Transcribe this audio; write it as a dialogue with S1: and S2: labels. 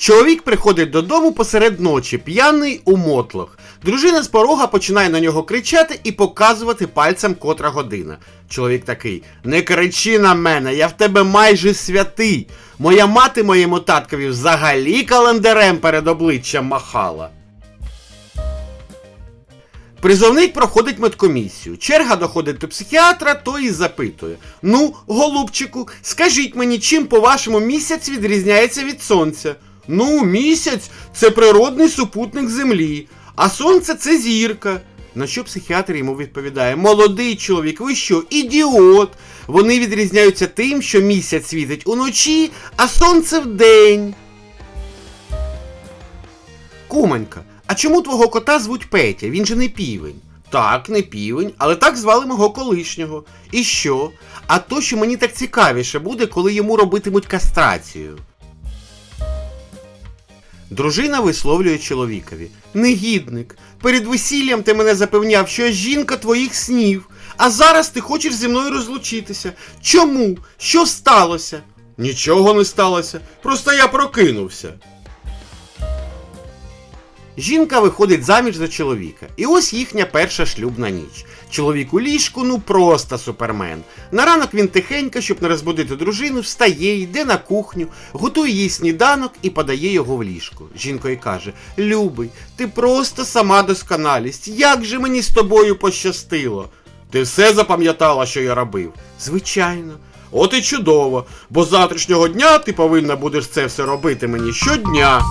S1: Чоловік приходить додому посеред ночі, п'яний у мотлох. Дружина з порога починає на нього кричати і показувати пальцем котра година. Чоловік такий: Не кричи на мене, я в тебе майже святий. Моя мати моєму таткові взагалі календарем перед обличчям махала. Призовник проходить медкомісію. Черга доходить до психіатра, той і запитує: Ну, голубчику, скажіть мені, чим по-вашому місяць відрізняється від сонця? Ну, місяць це природний супутник Землі, а сонце це зірка. На що психіатр йому відповідає: Молодий чоловік, ви що, ідіот? Вони відрізняються тим, що місяць світить уночі, а сонце вдень. Куманька, а чому твого кота звуть Петя? Він же не півень. Так, не півень, але так звали мого колишнього. І що? А то, що мені так цікавіше буде, коли йому робитимуть кастрацію. Дружина висловлює чоловікові. Негідник, перед весіллям ти мене запевняв, що я жінка твоїх снів, а зараз ти хочеш зі мною розлучитися. Чому? Що сталося? Нічого не сталося, просто я прокинувся. Жінка виходить заміж за чоловіка. І ось їхня перша шлюбна ніч. Чоловік у ліжку, ну просто супермен. На ранок він тихенько, щоб не розбудити дружину, встає, йде на кухню, готує їй сніданок і подає його в ліжку. Жінка й каже: Любий, ти просто сама досконалість. Як же мені з тобою пощастило? Ти все запам'ятала, що я робив? Звичайно. От і чудово, бо з завтрашнього дня ти повинна будеш це все робити мені щодня.